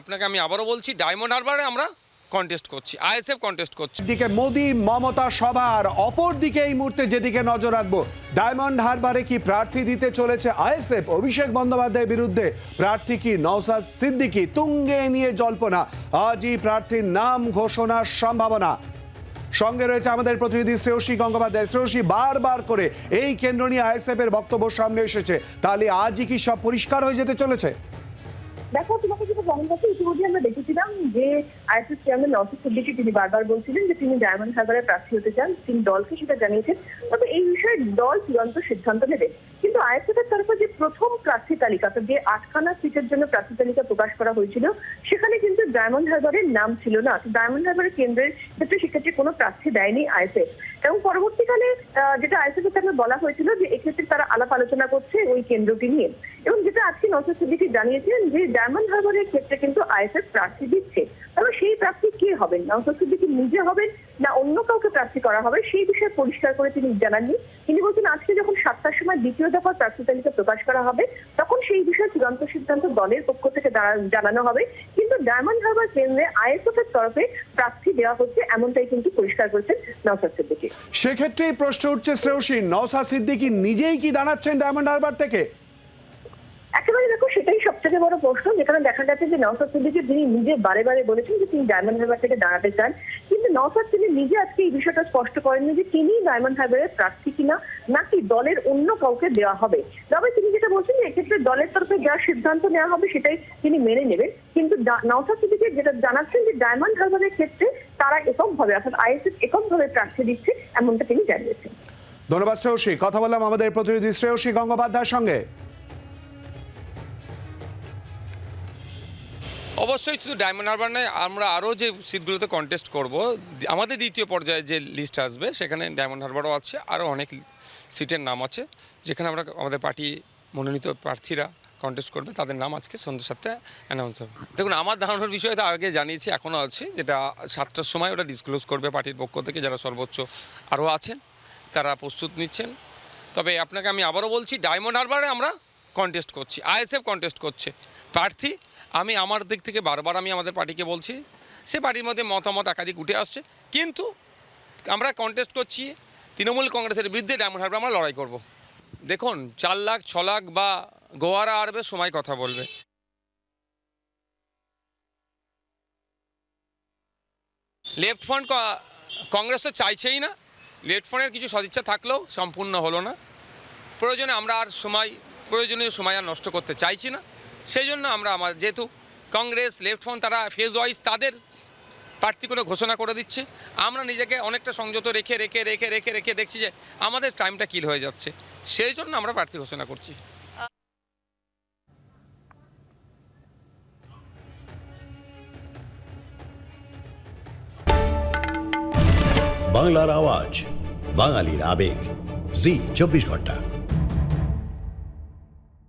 আপনাকে আমি আবারও বলছি ডায়মন্ড হারবারে আমরা কন্টেস্ট করছি আইএসএফ কন্টেস্ট করছি। দিকে মোদি, মমতা সবার অপর দিকে এই মুহূর্তে যেদিকে নজর রাখব ডায়মন্ড হারবারে কি প্রার্থী দিতে চলেছে আইএসএফ অভিষেক বন্দ্যোপাধ্যায়ের বিরুদ্ধে প্রার্থী কি নওসাদ সিদ্দিকী? তুঙ্গে নিয়ে জল্পনা, আজই প্রার্থীর নাম, ঘোষণার সম্ভাবনা। সঙ্গে রয়েছে আমাদের প্রতিনিধি শ্রেয়সী গঙ্গোপাধ্যায়। শ্রেয়সী, বারবার করে এই কেন্দ্র নিয়ে আইএসএফ এর বক্তব্য সামনে এসেছে। তাহলে আজই কি সব পরিষ্কার হয়ে যেতে চলেছে? দেখো, তোমাকে যেটা জানান কাছে ইতিমধ্যে আমরা দেখেছিলাম যে আইএসএস চেয়ারম্যান নসির সিদ্দিকি তিনি বারবার বলছিলেন যে তিনি ডায়মন্ড হারবারে প্রার্থী হতে চান, তিনি দলকে সেটা জানিয়েছেন। তবে এই বিষয়ে দল চূড়ান্ত সিদ্ধান্ত নেবে। কিন্তু আইএসএফ এর তরফে যে প্রথম প্রার্থী তালিকা যে আটখানা সিটের জন্য প্রার্থী তালিকা প্রকাশ করা হয়েছিল, সেখানে কিন্তু ডায়মন্ড হারবারের নাম ছিল না। ডায়মন্ড হারবারের কেন্দ্রের ক্ষেত্রে সেক্ষেত্রে কোনো প্রার্থী দেয়নি আইএসএফ। এবং পরবর্তীকালে যেটা আইএসএফ এর তরফে বলা হয়েছিল যে এক্ষেত্রে তারা আলাপ আলোচনা করছে ওই কেন্দ্রটি নিয়ে। এবং যেটা আজকে নসর সিদ্দিকি জানিয়েছেন যে ডায়মন্ড হারবারের ক্ষেত্রে কিন্তু আইএসএফ প্রার্থী দিচ্ছে। তবে সেই প্রার্থী কে হবেন? নসর সিদ্দিকি নিজে হবেন না অন্য প্রার্থী করা হবে, সেই বিষয়ে পরিষ্কার করে তিনি জানাননি। তিনি বলছেন, আজকে যখন সাতটার সময় দ্বিতীয় দফার প্রার্থী তালিকা প্রকাশ করা হবে, তখন সেই বিষয়ে চূড়ান্ত সিদ্ধান্ত দলের পক্ষ থেকে জানানো হবে। কিন্তু ডায়মন্ড হারবার কেন্দ্রে আইএসএফ এর তরফে প্রার্থী দেওয়া হচ্ছে, এমনটাই কিন্তু পরিষ্কার করেছেন নসর সিদ্দিকি। সেক্ষেত্রেই প্রশ্ন উঠছে শ্রেয়সী, নওসাদ সিদ্দিকী নিজেই কি দাঁড়াচ্ছেন ডায়মন্ড হারবার থেকে? সেটাই সব থেকে বড় প্রশ্ন যেখানে দেখা যাচ্ছে যে নওসাদ সিদ্দিকি তিনি নিজে বারে বারে বলেছেন যে তিনি ডায়মন্ড হারবার থেকে দাঁড়াতে চান। কিন্তু নওসাদ তিনি নিজে আজকে এই বিষয়টা স্পষ্ট করেননি যে তিনি ডায়মন্ড হারবারের প্রার্থী কিনা, নাকি দলের অন্য কাউকে দেওয়া হবে। তবে তিনি যেটা বলছেন যে এক্ষেত্রে দলের তরফে যা সিদ্ধান্ত নেওয়া হবে সেটাই তিনি মেনে নেবেন। কিন্তু নওসাদ সিদ্দিকি যেটা জানাচ্ছেন যে ডায়মন্ড হারবারের ক্ষেত্রে তারা এককভাবে, অর্থাৎ আইএসএফ এককভাবে প্রার্থী দিচ্ছে, এমনটা তিনি জানিয়েছেন। ধন্যবাদ শ্রেয়সী। কথা বললাম আমাদের প্রতিনিধি শ্রেয়সী গঙ্গোপাধ্যায়ের সঙ্গে। অবশ্যই শুধু ডায়মন্ড হারবার নয়, আমরা আরও যে সিটগুলোতে কন্টেস্ট করব আমাদের দ্বিতীয় পর্যায়ে যে লিস্ট আসবে, সেখানে ডায়মন্ড হারবারও আছে, আরও অনেক সিটের নাম আছে, যেখানে আমরা আমাদের পার্টি মনোনীত প্রার্থীরা কন্টেস্ট করবে, তাদের নাম আজকে সন্ধ্যে সাতটায় অ্যানাউন্স হবে। দেখুন, আমার ধারণার বিষয়ে তো আগে জানিয়েছি, এখনও আছে, যেটা সাতটার সময় ওটা ডিসক্লোজ করবে পার্টির পক্ষ থেকে, যারা সর্বোচ্চ আরও আছেন, তারা প্রস্তুত নিচ্ছেন। তবে আপনাকে আমি আবারও বলছি ডায়মন্ড হারবারে আমরা কন্টেস্ট করছি আইএসএফ কন্টেস্ট করছে, প্রার্থী আমি আমার দিক থেকে বারবার আমি আমাদের পার্টিকে বলছি, সে পার্টির মধ্যে মতামত একাধিক উঠে আসছে। কিন্তু আমরা কন্টেস্ট করছি, তৃণমূল কংগ্রেসের বিরুদ্ধে ডায়মন্ড হারবার আমরা লড়াই করব। দেখুন, চার লাখ, ছ লাখ বা গোয়ারা আরবে সময় কথা বলবে। লেফট ফ্রন্ট কংগ্রেস তো চাইছেই না। লেফট ফ্রন্টের কিছু সদিচ্ছা থাকলেও সম্পূর্ণ হলো না। প্রয়োজনে আমরা আর সময়, প্রয়োজনীয় সময় আর নষ্ট করতে চাইছি না। সেই জন্য আমরা আমার যেহেতু কংগ্রেস, লেফট ফ্রন্ট তারা ফেজ ওয়াইজ তাদের প্রার্থী করে ঘোষণা করে দিচ্ছে। আমরা নিজেকে অনেকটা সংযত রেখে রেখে রেখে রেখে রেখে দেখছি যে আমাদের টাইমটা কিল হয়ে যাচ্ছে। সেই জন্য আমরা প্রার্থী ঘোষণা করছি। বাংলার আওয়াজ, বাঙালির আবেগ। জি, চব্বিশ ঘণ্টা।